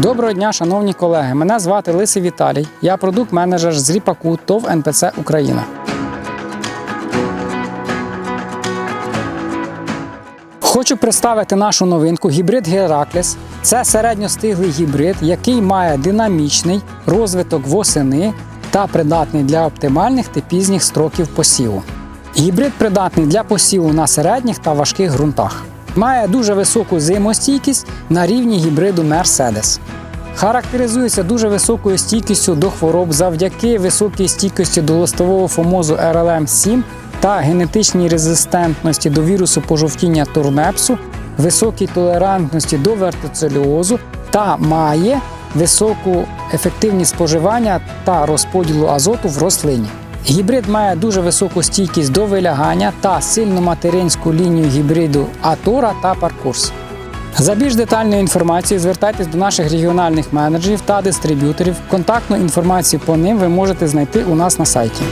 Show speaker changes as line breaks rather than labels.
Доброго дня, шановні колеги. Мене звати Лисий Віталій. Я продукт-менеджер з Ріпаку ТОВ НПЦ Україна. Хочу представити нашу новинку гібрид Геракліс. Це середньостиглий гібрид, який має динамічний розвиток восени та придатний для оптимальних та пізніх строків посіву. Гібрид придатний для посіву на середніх та важких ґрунтах. Має дуже високу зимостійкість на рівні гібриду Mercedes. Характеризується дуже високою стійкістю до хвороб завдяки високій стійкості до листового фомозу RLM 7 та генетичній резистентності до вірусу пожовтіння турнепсу, високій толерантності до вертицеліозу та має високу ефективність споживання та розподілу азоту в рослині. Гібрид має дуже високу стійкість до вилягання та сильну материнську лінію гібриду Атора та Паркурс. За більш детальною інформацією звертайтесь до наших регіональних менеджерів та дистриб'юторів. Контактну інформацію по ним ви можете знайти у нас на сайті.